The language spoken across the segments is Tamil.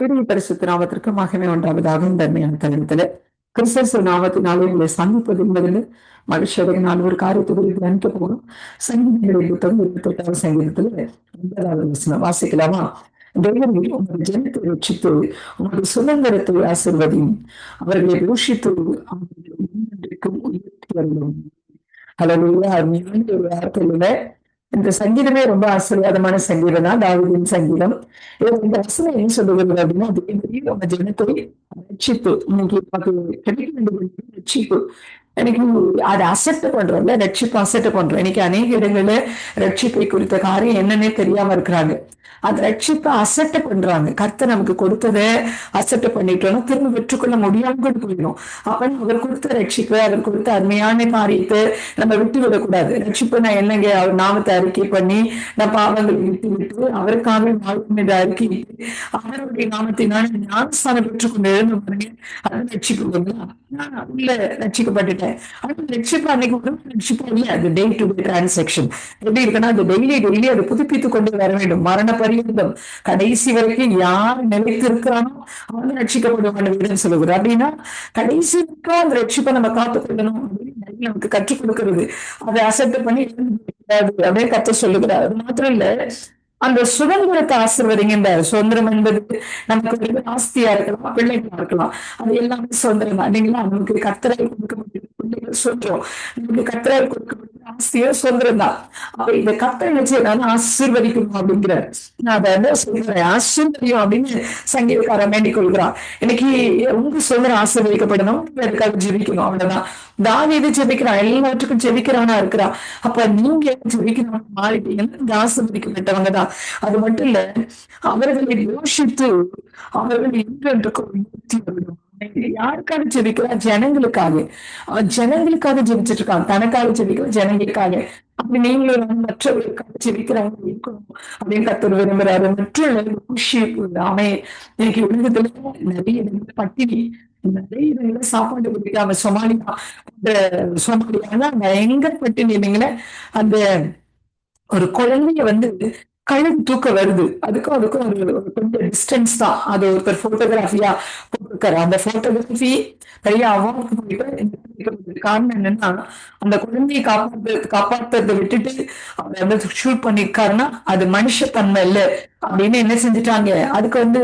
கத்துடைய பரிசுத்த நாமத்திற்கு மகமே உண்டாவதாக இந்த அருமையான தருணத்துல கிறிஸ்தவ நாமத்தினாலே உங்களை சந்திப்பது என்பதில் மகிழ்ச்சியாக நான் ஒரு காரியத்தை குறித்து அனுப்ப போகணும் சங்கீதங்களுடைய புத்தகம் இருபத்தி எட்டாவது சங்கீதத்துல ஒன்பதாவது வசனம் வாசிக்கலாமா? தேவனே உங்கள் ஜனத்தை ரட்சித்து உமது சுதந்திரத்தை ஆசிர்வதியும் அவர்களை தூஷித்து அவர்களை என்றென்றைக்கும் உயர்த்தி வரணும் ஹலோயா அருமையான ஒரு வார்த்தையில இந்த சங்கீதமே ரொம்ப ஆசீர்வாதமான சங்கீதம் தான் தாவீதின் சங்கீதம். இந்த வசனம் என்ன சொல்லுகிறது அப்படின்னா தேவரே உங்க ஜனத்தை ரட்சிப்பு. இன்னைக்கு கிடைக்க வேண்டிய ரட்சிப்பு. எனக்கு அதை அசெப்ட் பண்றோம்ல ரட்சிப்பு அசெப்ட் பண்றோம். இன்னைக்கு அநேக இடங்கள்ல ரட்சிப்பை குறித்த காரியம் என்னன்னே தெரியாம இருக்கிறாங்க. அந்த ரட்சிப்பை அசட்டை பண்றாங்க. கர்த்தர் நமக்கு கொடுத்ததை அசட்டை பண்ணிட்டோம்னா திரும்ப பெற்றுக்கொள்ள முடியாம கூட போயிடும். அப்ப அவர் கொடுத்த ரட்சிப்பை அவர் கொடுத்த அருமையான காரியத்தை நம்ம விட்டு விடக்கூடாது ரட்சிப்பு நான் என்னங்க? அவர் நாமத்தை அறிக்கை பண்ணி நான் பாவங்களை விட்டு விட்டு அவருக்காக வாழ்க்கும் என்று அறிக்கை அவருடைய நாமத்தினால ஞானஸ்தானம் பெற்றுக்கொண்டு எழுந்து பாருங்க. அது ரட்சிப்பு நான் உள்ள ரட்சிக்கப்பட்டுட்டேன். ஆனா ரட்சிப்பு அன்னைக்கு ஒரு ரட்சிப்பு இல்லையா அது டே டு டே டிரான்சாக்ஷன் எப்படி இருக்குன்னா அது டெய்லி டெய்லி அதை புதுப்பித்துக் கொண்டு வர வேண்டும். மரண பரியந்தம் கடைசி வரைக்கும் யார் நிலைத்து இருக்கிறானோ அவன் ரட்சிக்கப்படுவான் வீடுன்னு சொல்லுகிறார் அப்படின்னா கடைசி வரைக்கும் அந்த ரட்சிப்பை நம்ம காத்துக்கொள்ளணும் அப்படின்னு நமக்கு கற்றுக் கொடுக்கிறது. அதை அசெப்ட் பண்ணி அப்படியே கத்த சொல்லுகிறார். அது மாத்திரம் இல்ல அந்த சுதந்திரத்தை ஆசிர்வதிங்க. சுதந்திரம் என்பது நமக்கு ஆஸ்தியா இருக்கலாம் பிள்ளைகளா இருக்கலாம். அது எல்லாமே சுதந்திரம் தான் இல்லைங்களா நமக்கு கத்தரை கொடுக்க முடியும் சொல்றோம். நமக்கு கத்திரால் கொடுக்கப்பட்ட ஆஸ்தியோ சுதந்திரம் தான் அப்ப இந்த கத்தரை வச்சு என்னால ஆசீர்வதிக்கணும் அப்படிங்கிறார். நான் அதை என்ன சொல்றேன்? ஆசீர்வதியும் அப்படின்னு சங்கீதக்காரன் வேண்டிக் கொள்கிறான். இன்னைக்கு உங்க சொல்ற ஆசீர்வதிக்கப்படணும். அதுக்காக ஜெபிக்கணும்? அவ்வளவுதான். தாவீது ஜெபிக்கிறான். எல்லாத்துக்கும் ஜெபிக்கிறவனா இருக்கிறான் அப்ப நீங்க ஜெபிக்கிறவனா மாறிட்டீங்கன்னா இந்த ஆசீர்வதிக்கப்பட்டவங்க தான் அது மட்டும் இல்ல அவர்களை யோசித்து அவர்கள் என்றென்றுக்கும் உயர்த்தி யாருக்காக ஜெபிக்கிறா? ஜனங்களுக்காக. அவன் ஜனங்களுக்காக ஜெபிச்சிட்டு இருக்கான். தனக்காக ஜெபிக்கிற ஜனங்களுக்காக. அப்படி நீங்களும் மற்றவர்களுக்காக ஜெபிக்கிறாங்க இருக்கணும் அப்படின்னு கத்தர் விரும்புறாரு. மற்ற அமை இன்னைக்கு உலகத்துல நிறைய பட்டினி நிறைய இடங்கள சாப்பாடு பிடிக்காம சொமாலியா அந்த சொமாலியா பயங்கர பட்டினி இல்லைங்களே? அந்த ஒரு குழந்தைய வந்து கழுகு தூக்கம் வருது. அதுக்கும் அதுக்கும் ஒரு ஒரு கொஞ்சம் டிஸ்டன்ஸ் தான். அது ஒருத்தர் போட்டோகிராஃபியா போட்டிருக்காரு. அந்த போட்டோகிராஃபி பெரிய அவார்டு போயிட்டு காரணம் என்னன்னா அந்த குழந்தையை காப்பாத்து காப்பாத்துறதை விட்டுட்டு அவர் வந்து ஷூட் பண்ணிருக்காருன்னா அது மனுஷத்தன்மை இல்லை. அப்படின்னு என்ன செஞ்சுட்டாங்க? அதுக்கு வந்து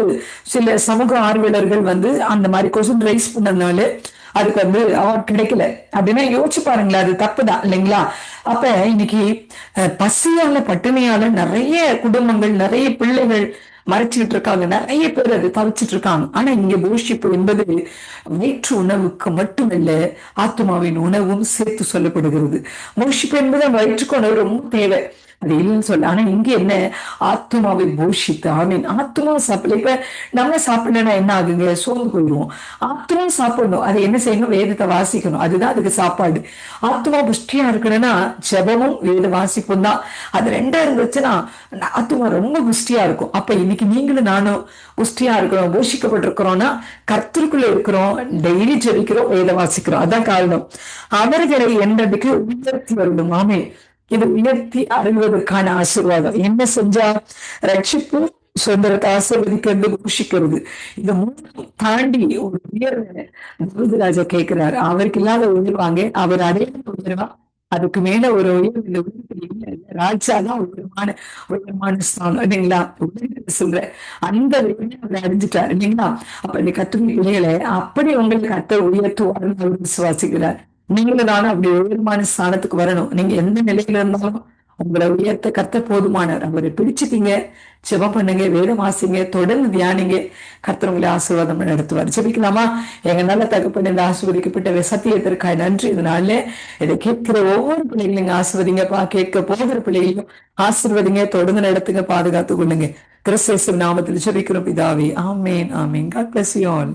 சில சமூக ஆர்வலர்கள் வந்து அந்த மாதிரி கொஸ்டின் ரைஸ் பண்ணதுனால அதுக்கு வந்து அவார்ட் கிடைக்கல. அப்படின்னா யோசிச்சு பாருங்களேன் அது தப்புதான் இல்லைங்களா? அப்ப இன்னைக்கு பசியால பட்டினியால நிறைய குடும்பங்கள் நிறைய பிள்ளைகள் மறைச்சுக்கிட்டு இருக்காங்க. நிறைய பேர் அது தவிச்சிட்டு இருக்காங்க. ஆனா இங்க போஷிப்பு என்பது வயிற்று உணவுக்கு மட்டுமல்ல ஆத்மாவின் உணவும் சேர்த்து சொல்லப்படுகிறது. போஷிப்பு என்பது வயிற்றுக்கு உணவு ரொம்ப தேவை. அது இல்லைன்னு சொல்ல ஆனா இங்க என்ன? ஆத்மாவை போஷித்து ஆமீன். ஆத்மா சாப்பிடல. இப்ப நம்ம சாப்பிடலன்னா என்ன ஆகுங்க? சோர்ந்து போயிடுவோம். ஆத்மா சாப்பிடணும். அது என்ன செய்யணும்? வேதத்தை வாசிக்கணும். அதுதான் அதுக்கு சாப்பாடு. ஆத்மா புஷ்டியா இருக்கணும்னா ஜபமும் வேத வாசிப்பும் தான். அது ரெண்டா இருந்துச்சுன்னா ஆத்மா ரொம்ப புஷ்டியா இருக்கும். அப்ப இன்னைக்கு நீங்களும் நானும் புஷ்டியா இருக்கிறோம் போஷிக்கப்பட்டிருக்கிறோம்னா கர்த்தருக்குள்ள இருக்கிறோம். டெய்லி ஜெபிக்கிறோம் வேத வாசிக்கிறோம். அதான் காரணம். அவர்களை என்றதுக்கு உயர்த்தி வரணும் ஆமே இது உயர்த்தி அருள்வதற்கான ஆசீர்வாதம். என்ன செஞ்சா ரட்சிப்பு சுதந்திரத்தை ஆசீர்வதிக்கிறது பூஷிக்கிறது. இந்த மூணு தாண்டி ஒரு உயர்வு ராஜா கேட்கிறாரு. அவருக்கு இல்லாத உயர்வாங்க அவர் அடையாள உயர்வா? அதுக்கு மேல ஒரு உயர்வு இந்த உலகத்தில் ராஜா தான் உயர்வான உயர்வான ஸ்தானம். இல்லைங்களா? சொல்றேன் அந்த அவர் அறிஞ்சிட்டாரு. இல்லைங்களா? அப்ப இந்த கத்துக்கும் பிள்ளைகளை அப்படி உங்களுக்கு கத்த உயர்த்துவாருன்னு அவர் விசுவாசிக்கிறார். நீங்களும் நானும் அப்படி உயர்மான ஸ்தானத்துக்கு வரணும். நீங்க எந்த நிலையில இருந்தாலும் உங்களை உயர்த்த கத்த போதுமானவர் அவரை பிடிச்சிட்டீங்க ஜெபம் பண்ணுங்க வேதம் வாசிங்க தொடர்ந்து தியானிங்க. கர்த்தர் உங்களை ஆசீர்வாதம் நடத்துவார். ஜெபிக்கலாமா? எங்க நல்ல தகப்பன் இந்த ஆசீர்வதிக்கப்பட்ட சத்தியத்திற்காக நன்றி. இதனால இதை கேட்கிற ஒவ்வொரு பிள்ளைகளையும் நீங்க ஆசீர்வதிங்கப்பா. கேட்க போகிற பிள்ளைகளையும் ஆசீர்வதிங்க. தொடர்ந்து நடத்துங்க பாதுகாத்து கொள்ளுங்க. கிறிஸ்து நாமத்தில் ஜெபிக்கிறோம் பிதாவே. ஆமேன் ஆமேன். காட் பிளஸ் யூ ஆல்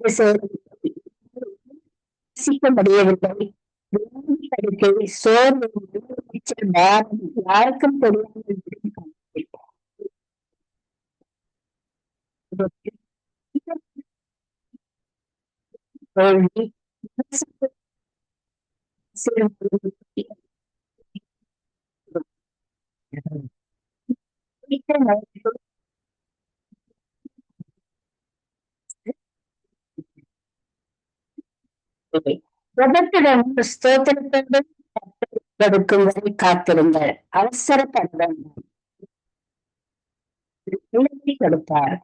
மக்களுக்கு ஏற்படுத்துகிறது அழைத்த கேள்வி சிக்க முடியவில்லை படுக்கை சோர்வு நீச்சல் பாரம் யாருக்கும் தெரியாமல் தோல்வி விபத்துடன் ஸ்தோத்திரத்துடன் கொடுக்கும் வரை காத்திருங்கள். அவசரப்பட வேண்டாம். கொடுப்பார்.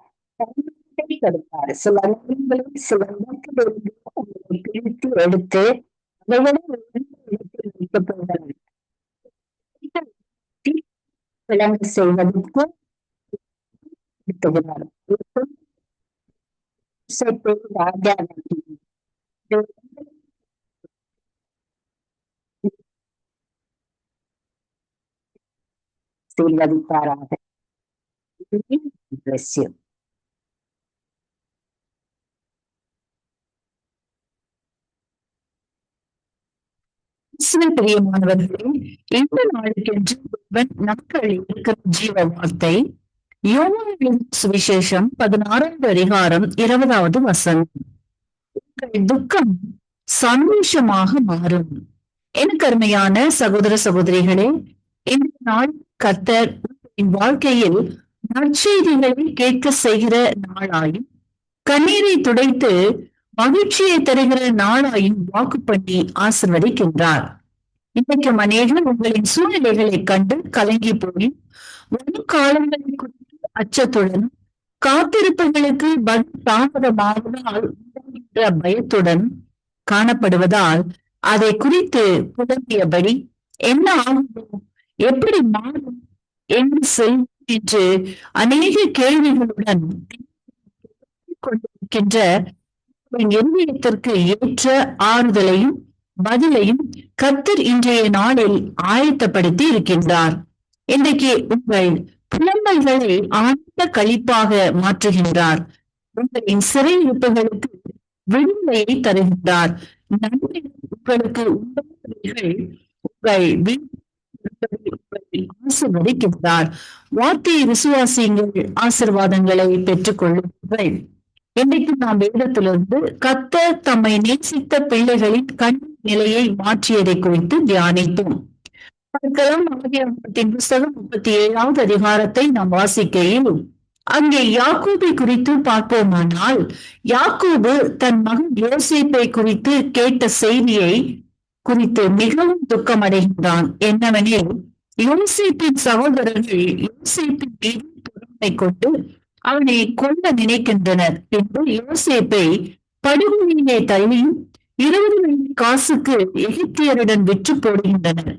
கொடுப்பார். சில நேரங்களில் சில நோக்கிலிருந்து உங்களை பிரித்து எடுத்து அதைவிட இடத்தில் விளங்க செய்வதற்கு ராஜா ஆசீர்வதிப்பாராக Bless you. பிரியமானவர்களே இந்த நாளுக்கென்று நமக்கு அளிக்கிற ஜீவ வார்த்தை சுவிசேஷம் பதினாறாவது அதிகாரம் இருபதாவது வசனம் உங்கள் துக்கம் சந்தோஷமாக மாறும் எனக்கு அருமையான சகோதர சகோதரிகளே நாள் கர்த்தர் உங்களின் வாழ்க்கையில் நற்செய்திகளை கேட்க செய்கிற நாளாயும் கண்ணீரை துடைத்து மகிழ்ச்சியை தருகிற நாளாயும் வாக்கு பண்ணி ஆசிர்வதிக்கின்றார். இன்றைக்கு அநேகர் உங்களின் சூழ்நிலைகளை கண்டு கலங்கி போய் வரும் காலங்களை குறித்து அச்சத்துடன் காத்திருப்புகளுக்கு பதில் தாமதமாவதால் உண்டாகின்ற பயத்துடன் காணப்படுவதால் அதை குறித்து புலம்பியபடி என்ன ஆகுமோ எப்படி மாறும் என்று செல்லும் என்று அநேக கேள்விகளுடன் கொண்டிருக்கின்ற இருதயத்திற்கு ஏற்ற ஆறுதலையும் பதிலையும் கத்தர் இன்றைய நாளில் ஆயத்தப்படுத்தி இருக்கின்றார். இன்றைக்கு உங்கள் புலம்பல்களை ஆனந்த கழிப்பாக மாற்றுகின்றார். உங்களின் சிறை இருப்புகளுக்கு விடுமுறையை தருகின்றார். நன்மை உங்களுக்கு உண்டானவைகள் உங்கள் வீட்டில் ஆசிர்வதிக்கின்றார். வார்த்தையை விசுவாசியுங்கள் ஆசிர்வாதங்களை பெற்றுக் கொள்ளுங்கள் இன்றைக்கு நாம் வேதத்திலிருந்து கத்த தம்மை நேசித்த பிள்ளைகளின் கண் நிலையை மாற்றியதை குறித்து தியானித்தோம். பார்க்கலாம் ஆகியவற்றின் புஸ்தகம் முப்பத்தி ஏழாவது அதிகாரத்தை நாம் வாசிக்கையில். அங்கே யாக்கூபை குறித்து பார்ப்போமானால் யாக்கூபு தன் மகன் யோசிப்பை குறித்து கேட்ட செய்தியை குறித்து மிகவும் துக்கம் அடைகின்றான் என்னவெனில் யோசிப்பின் சகோதரர்கள் யோசிப்பின் மீது பொறுமை கொண்டு அவனை கொல்ல நினைக்கின்றனர். பின்பு யோசிப்பை படுகொலியிலே தள்ளி இருபது வெள்ளி காசுக்கு எகிப்தியருடன் விற்று போடுகின்றனர்.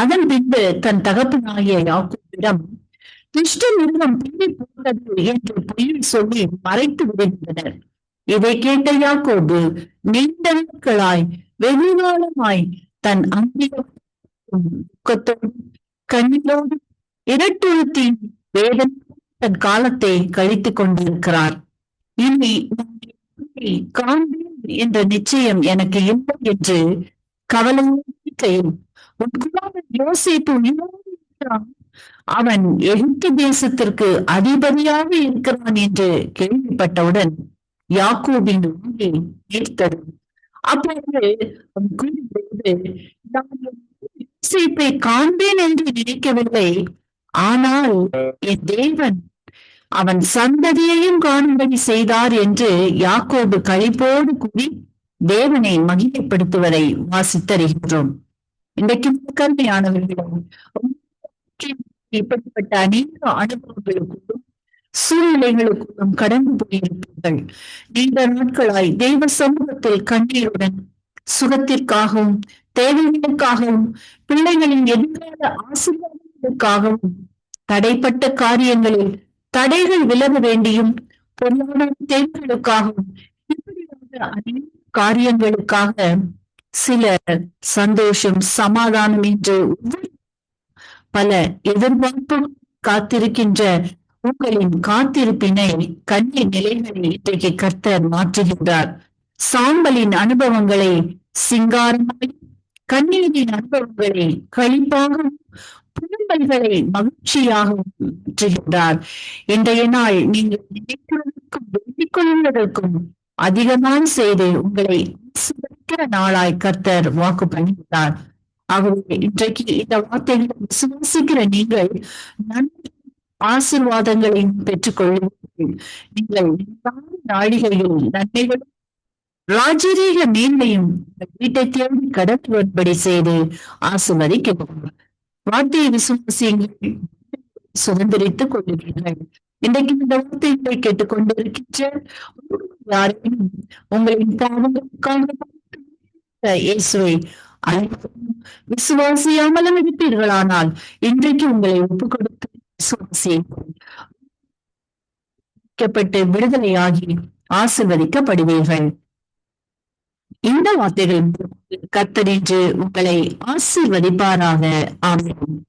அதன் பின்பு தன் தகப்பனாகிய யாக்கோவிடம் துஷ்ட மிருகம் பின்னி போட்டது என்று பொய்யில் சொல்லி மறைத்து விடுகின்றனர். இதை கேட்ட யாக்கோபு நீண்ட நாட்களாய் வெகுகாலமாய் தன் அங்கிலும் துக்கத்தோடும் கண்ணீரோடும் இரட்டுறுத்தின் வேதனை தன் காலத்தை கழித்துக் கொண்டிருக்கிறார். இனி காண்பேன் என்ற நிச்சயம் எனக்கு இல்லை என்று கவலையும் உன் குமாரன் யோசிப்பு உயிரோடு அவன் எகிப்து தேசத்திற்கு அதிபதியாக இருக்கிறான் என்று கேள்விப்பட்டவுடன் யாக்கோபின் வாங்கி ஈர்த்தது அப்பொழுது அவன் காண்பேன் என்று நினைக்கவில்லை. ஆனால் என் தேவன் அவன் சந்ததியையும் காணும்படி செய்தார் என்று யாக்கோபு கழிப்போடு கூறி தேவனை மகிமைப்படுத்துவதை வாசித்தருகின்றோம். இன்றைக்கு கல்வியானவர்களும் இப்படிப்பட்ட அநேக அனுபவங்களுக்கும் சூழ்நிலைகளுக்கும் கடந்து போயிருப்பீர்கள். நீண்ட நாட்களாய் தெய்வ சமூகத்தில் கண்ணீருடன் சுகத்திற்காகவும் தேவைகளுக்காகவும் பிள்ளைகளின் எதிர்கால ஆசீர்வாதங்களுக்காகவும் தடைப்பட்ட காரியங்களில் தடைகள் விலக வேண்டியும் பொருளாதார தேவைகளுக்காகவும் இப்படியாக அநேக காரியங்களுக்காக சில சந்தோஷம் சமாதானம் என்று பல எதிர்பார்ப்பு காத்திருக்கின்ற உங்களின் காத்திருப்பினை கண்ணீர் நிலைகளை இன்றைக்கு கர்த்தர் மாற்றுகின்றார். சாம்பலின் அனுபவங்களை சிங்காரமாய் கண்ணீரின் அனுபவங்களை கழிப்பாகவும் புலம்பல்களை மகிழ்ச்சியாகவும் மாற்றுகின்றார். இன்றைய நாள் நீங்கள் நினைக்கிறதற்கும் வேண்டிக் கொள்வதற்கும் அதிகமாக செய்து உங்களை ஆசீர்வதிக்கிற நாளாய் கர்த்தர் வாக்கு பண்ணுகிறார் ஆகவே இன்றைக்கு இந்த வார்த்தைகளை விசுவாசிக்கிற நீங்கள் நன்மை ஆசிர்வாதங்களை பெற்றுக்கொள்வீர்கள் நீங்கள் எல்லா நன்மைகளும் ராஜரீக மேன்மையும் வீட்டை தேடி கடந்து வரும்படி செய்து ஆசிர்வதிக்கப்படும் வார்த்தையை விசுவாசியங்கள் சுதந்திரித்துக் கொள்ளுவீர்கள். இன்றைக்கு இந்த வார்த்தைகளை கேட்டுக்கொண்டிருக்கின்ற யாரையும் உங்களின் பாவங்களுக்காக இயேசுவை விசுவாசியாமலும் இருப்பீர்களானால் இன்றைக்கு உங்களை ஒப்புக் கொடுத்து விசுவாசியுங்கள் விடுதலையாகி ஆசிர்வதிக்கப்படுவீர்கள். இந்த வார்த்தைகள் கத்தரின்று உங்களை ஆசீர்வதிப்பாராக. ஆமென்.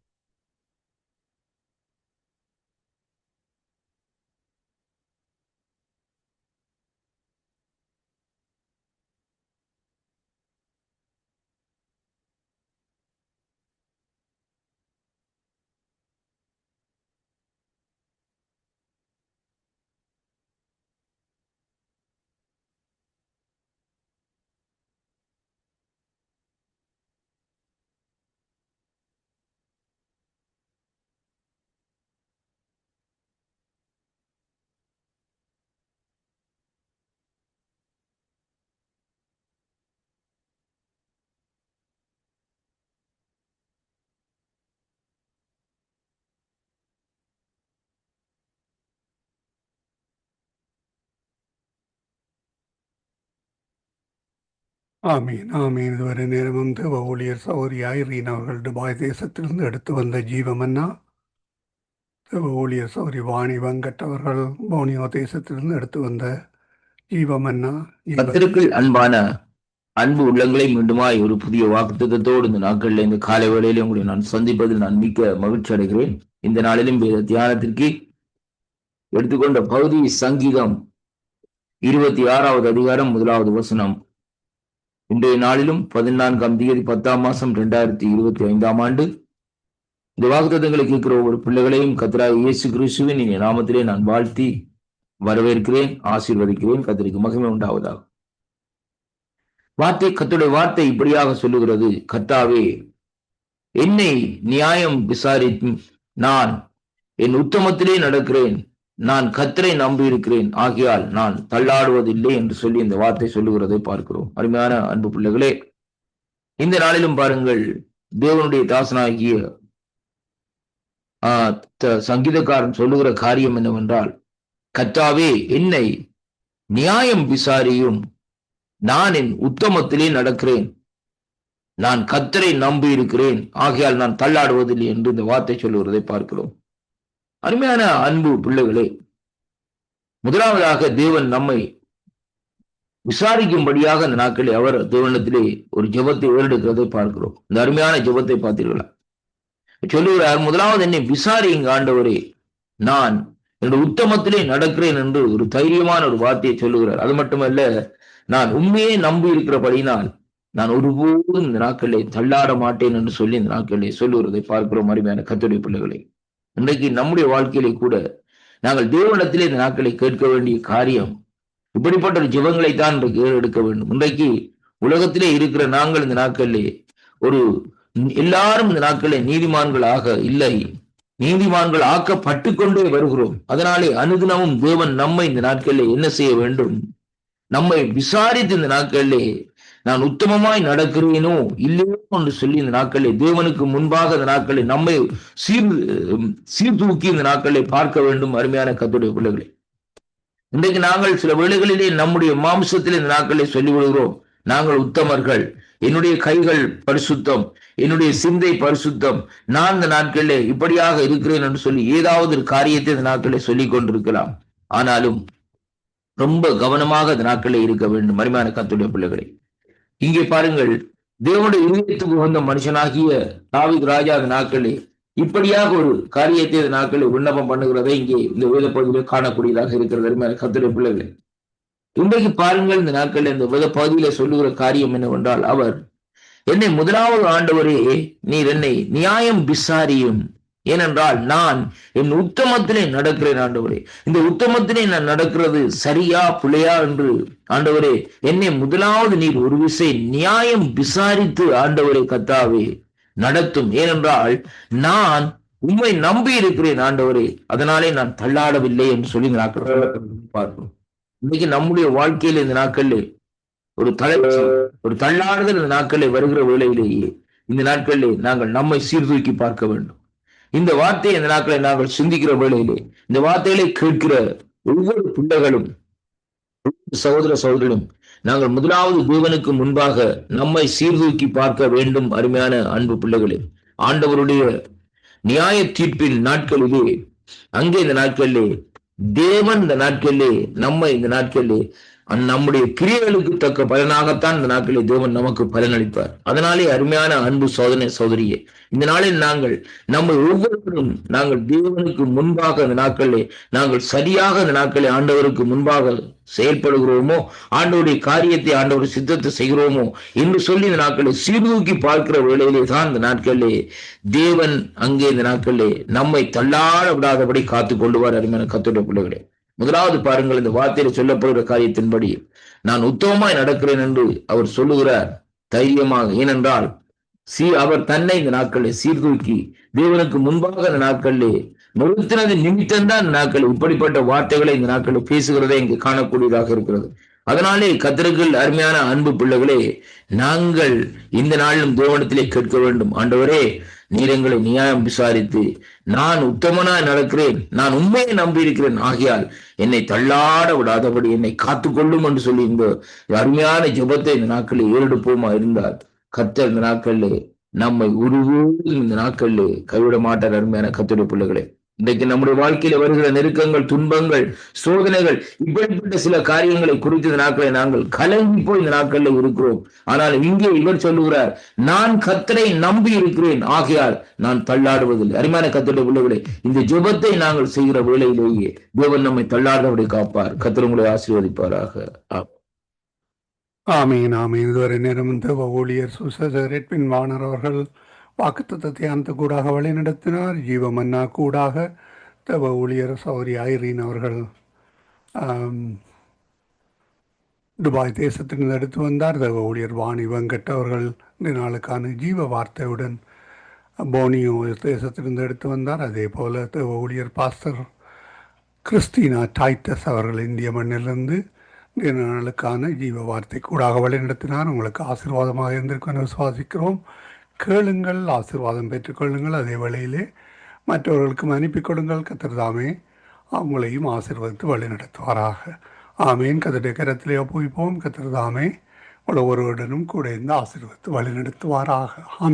ஆமீன் ஆமீன். இதுவரை நேரமும் தேவ ஊழியர் சௌரி ஐரீன் அவர்கள் துபாய் தேசத்திலிருந்து எடுத்து வந்த ஜீவமன்னா தேவ ஊழியர் சௌரி வாணி வெங்கட் அவர்கள் போனியோ தேசத்திலிருந்து எடுத்து வந்த ஜீவமன்னா ஜீவ- அன்பான அன்பு உள்ளங்களை மீண்டுமாய் ஒரு புதிய வாக்குத்தத்தோடு இந்த நாட்களில் இந்த காலை வேளையிலே உங்களை நான் சந்திப்பதில் நான் மிக்க மகிழ்ச்சி அடைகிறேன். இந்த நாளிலும் வேத தியானத்திற்கு எடுத்துக்கொண்ட பகுதி சங்கீதம் இருபத்தி ஆறாவது அதிகாரம் முதலாவது வசனம். இன்றைய நாளிலும் பதினான்காம் தேதி பத்தாம் மாசம் இரண்டாயிரத்தி இருபத்தி ஐந்தாம் ஆண்டு. இந்த வாக்குத்தத்தங்களை கேட்கிற ஒவ்வொரு பிள்ளைகளையும் கத்தராக இயேசு கிறிஸ்துவின் இனி நாமத்திலே நான் வாழ்த்தி வரவேற்கிறேன் ஆசீர்வதிக்கிறேன். கத்திரிக்கு மகிமை உண்டாவதாக. வார்த்தை கத்துடைய வார்த்தை இப்படியாக சொல்லுகிறது. கத்தாவே என்னை நியாயம் விசாரித்து நான் என் உத்தமத்திலே நடக்கிறேன். நான் கத்தரை நம்பி இருக்கிறேன் ஆகையால் நான் தள்ளாடுவதில்லை என்று சொல்லி இந்த வார்த்தை சொல்லுகிறதை பார்க்கிறோம். அருமையான அன்பு பிள்ளைகளே இந்த நாளிலும் பாருங்கள் தேவனுடைய தாசனாகிய ஆஹ் த- சங்கீதக்காரன் சொல்லுகிற காரியம் என்னவென்றால் கத்தாவே என்னை நியாயம் விசாரியும். நான் என் உத்தமத்திலே நடக்கிறேன். நான் கத்தரை நம்பி இருக்கிறேன் ஆகையால் நான் தள்ளாடுவதில்லை என்று இந்த வார்த்தை சொல்லுகிறதை பார்க்கிறோம். அருமையான அன்பு பிள்ளைகளே முதலாவதாக தேவன் நம்மை விசாரிக்கும்படியாக இந்த நாட்களில் அவர் தேவனிடத்திலே ஒரு ஜெபத்தை ஏறெடுக்கிறதை பார்க்கிறோம். இந்த அருமையான ஜெபத்தை பார்த்தீர்களா? சொல்லுகிறார் முதலாவது என்னை விசாரியுங்க ஆண்டவரே நான் என்னுடைய உத்தமத்திலே நடக்கிறேன் என்று ஒரு தைரியமான ஒரு வார்த்தையை சொல்லுகிறார். அது மட்டுமல்ல நான் உண்மையே நம்பி இருக்கிறபடினால் நான் ஒருபோதும் இந்த நாட்களிலே தள்ளாட மாட்டேன் என்று சொல்லி இந்த நாட்களிலே சொல்லுகிறதை பார்க்கிறோம் அருமையான கத்துடைய பிள்ளைகளை. இன்றைக்கு நம்முடைய வாழ்க்கையிலே கூட நாங்கள் தேவனிடத்திலே இந்த நாட்களை கேட்க வேண்டிய காரியம் இப்படிப்பட்ட ஒரு ஜெபங்களை தான் இன்றைக்கு எடுக்க வேண்டும். இன்றைக்கு உலகத்திலே இருக்கிற நாங்கள் இந்த நாட்களிலே ஒரு எல்லாரும் இந்த நாட்களிலே நீதிமான்களாக இல்லை. நீதிமான்கள் ஆக்கப்பட்டு கொண்டே வருகிறோம். அதனாலே அனுதினமும் தேவன் நம்மை இந்த நாட்களிலே என்ன செய்ய வேண்டும்? நம்மை விசாரித்து இந்த நாட்களிலே நான் உத்தமமாய் நடக்கிறேனோ இல்லையோ என்று சொல்லி இந்த நாட்களை தேவனுக்கு முன்பாக இந்த நாட்களை நம்மை சீர் சீர்தூக்கி இந்த நாட்களை பார்க்க வேண்டும் அருமையான கத்துடைய பிள்ளைகளை. இன்றைக்கு நாங்கள் சில வேளைகளிலே நம்முடைய மாம்சத்தில் இந்த நாட்களை சொல்லி விடுகிறோம் நாங்கள் உத்தமர்கள் என்னுடைய கைகள் பரிசுத்தம் என்னுடைய சிந்தை பரிசுத்தம் நான் இந்த நாட்களிலே இப்படியாக இருக்கிறேன் என்று சொல்லி ஏதாவது ஒரு காரியத்தை இந்த நாட்களை சொல்லிக் கொண்டிருக்கலாம். ஆனாலும் ரொம்ப கவனமாக இந்த நாட்களே இருக்க வேண்டும் அருமையான கத்துடைய பிள்ளைகளை. இங்கே பாருங்கள் தேவனுடைய இதயத்துக்கு வந்த மனுஷனாகிய தாவித் ராஜா அந்த நாட்களே இப்படியாக ஒரு காரியத்தை இந்த நாட்களில் விண்ணப்பம் பண்ணுகிறதை இங்கே இந்த வேத பகுதியில் காணக்கூடியதாக இருக்கிறது. கத்திரை கத்திர பிள்ளைகளே இன்றைக்கு பாருங்கள் இந்த நாட்களில் இந்த வேத பகுதியில சொல்லுகிற காரியம் என்னவென்றால் அவர் என்னை முதலாவது ஆண்டவரே நீர் என்னை நியாயம் விசாரியும். ஏனென்றால் நான் என் உத்தமத்திலே நடக்கிறேன் ஆண்டவரே. இந்த உத்தமத்திலே நான் நடக்கிறது சரியா பிழையா என்று ஆண்டவரே என்னை முதலாவது நீர் ஒரு விசை நியாயம் விசாரித்து ஆண்டவரே கத்தாவே நடத்தும். ஏனென்றால் நான் உண்மை நம்பி இருக்கிறேன் ஆண்டவரே. அதனாலே நான் தள்ளாடவில்லை என்று சொல்லி நாட்கள் பார்க்கிறோம் இன்னைக்கு நம்முடைய வாழ்க்கையில இந்த நாட்களில் ஒரு தளர்ச்சி ஒரு தள்ளாடுதல் இந்த நாட்களில் வருகிற வேளையிலேயே இந்த நாட்களில் நாங்கள் நம்மை சீர்தூக்கி பார்க்க வேண்டும். இந்த வார்த்தையை இந்த நாட்களை நாங்கள் சிந்திக்கிற வேளையிலே இந்த வார்த்தைகளை கேட்கிற ஒவ்வொரு பிள்ளைகளும் சகோதர சகோதரிகளும் நாங்கள் முதலாவது தேவனுக்கு முன்பாக நம்மை சீர்தூக்கி பார்க்க வேண்டும் அருமையான அன்பு பிள்ளைகளே. ஆண்டவருடைய நியாய தீர்ப்பின் நாட்களிலே அங்கே இந்த நாட்களிலே தேவன் இந்த நாட்களிலே நம்மை இந்த நாட்களிலே நம்முடைய கிரியைகளுக்கு தக்க பலனாகத்தான் இந்த நாட்களில் தேவன் நமக்கு பலனளிப்பார். அதனாலே அருமையான அன்பு சோதனை சோதரியே இந்த நாளில் நாங்கள் நம்ம ஒவ்வொருவரும் நாங்கள் தேவனுக்கு முன்பாக இந்த நாட்களிலே நாங்கள் சரியாக இந்த நாட்களில் ஆண்டவருக்கு முன்பாக செயல்படுகிறோமோ ஆண்டவருடைய காரியத்தை ஆண்டவர் சித்தத்தை செய்கிறோமோ என்று சொல்லி இந்த நாட்களை சீர்தூக்கி பார்க்கிற வேளையிலே தான் இந்த நாட்களிலே தேவன் அங்கே இந்த நாட்களிலே நம்மை தள்ளாட விடாதபடி காத்து கொள்ளுவார் அருமையான கத்துடைய பிள்ளைகளே. முதலாவது பாருங்கள் இந்த வார்த்தையில சொல்லப்படுகிற காரியத்தின்படி நான் உத்தமமாய் நடக்கிறேன் என்று அவர் சொல்லுகிறார். தைரியமாக. ஏனென்றால் சீ அவர் தன்னை இந்த நாட்களில் சீர்தூக்கி தேவனுக்கு முன்பாக இந்த நாட்களிலே நிறுத்தினது நிமித்தம்தான் இந்த நாட்கள் இப்படிப்பட்ட வார்த்தைகளை இந்த நாட்களில் பேசுகிறதை இங்கு காணக்கூடியதாக இருக்கிறது. அதனாலே கத்திரர்கள் அருமையான அன்பு பிள்ளைகளே நாங்கள் இந்த நாளிலும் தேவனத்திலே கேட்க வேண்டும். ஆண்டவரே நீர் எங்களை நியாயம் விசாரித்து நான் உத்தமனாய் நடக்கிறேன் நான் உண்மையை நம்பி இருக்கிறேன் ஆகையால் என்னை தள்ளாட விடாதபடி என்னை காத்துக்கொள்ளும் என்று சொல்லி இந்த அருமையான ஜெபத்தை இந்த நாட்களில் ஏறெடுப்போமா இருந்தால் கத்த இந்த நாட்களில் நம்மை ஒருபோதும் இந்த நாட்களில் கைவிட மாட்டார் அருமையான கத்துடைய பிள்ளைகளே. இன்றைக்கு நம்முடைய வாழ்க்கையில வருகிற நெருக்கங்கள் துன்பங்கள் சோதனைகள் இப்படிப்பட்ட சில காரியங்களை குறித்த இந்த நாட்களை நாங்கள் கலங்கி போய் இந்த நாட்களில் இருக்கிறோம். ஆனால் இங்கே இவர் சொல்லுகிறார் நான் கத்தரை நம்பி இருக்கிறேன். ஆகையால் நான் தள்ளாடுவதில்லை. அருமையான கத்தருடைய உள்ளவர்களே இந்த ஜெபத்தை நாங்கள் செய்கிற வேளையிலேயே தேவன் நம்மை தள்ளாடுபடி காப்பார். கத்தர் உங்களை ஆசீர்வதிப்பாராக. ஆமீன் ஆமீன். இதுவரை நேரம் இந்த ஊழியர் சுசரேட் வானர் அவர்கள் வாக்குத்தத்தை அந்த கூடாக வழி நடத்தினார். ஜீவமன்னா கூடாக தவ ஊழியர் சௌரி ஐரீன் அவர்கள் துபாய் தேசத்திலிருந்து எடுத்து வந்தார். தவ ஊழியர் வாணி வெங்கட் அவர்கள் இந்த நாளுக்கான ஜீவ வார்த்தையுடன் போனியோ தேசத்திலிருந்து எடுத்து வந்தார். அதே போல் தவ ஊழியர் பாஸ்டர் கிறிஸ்டினா டைட்டஸ் அவர்கள் இந்திய மண்ணிலிருந்து இந்த நாளுக்கான ஜீவ வார்த்தை கூடாக வழிநடத்தினார் உங்களுக்கு ஆசீர்வாதமாக இருந்திருக்கும் விசுவாசிக்கிறோம். கேளுங்கள் ஆசீர்வாதம் பெற்றுக்கொள்ளுங்கள் அதே வேளையிலே மற்றவர்களுக்கும் அனுப்பி கொடுங்கள். கத்திரதாமே அவங்களையும் ஆசீர்வதித்து வழி நடத்துவாராக. ஆமேன். கத்தருடைய கரத்திலே ஒப்புவிப்போம். கத்திரதாமே உள்ள ஒருவருடனும் கூட இருந்து ஆசீர்வதித்து வழி நடத்துவாராக. ஆமென்.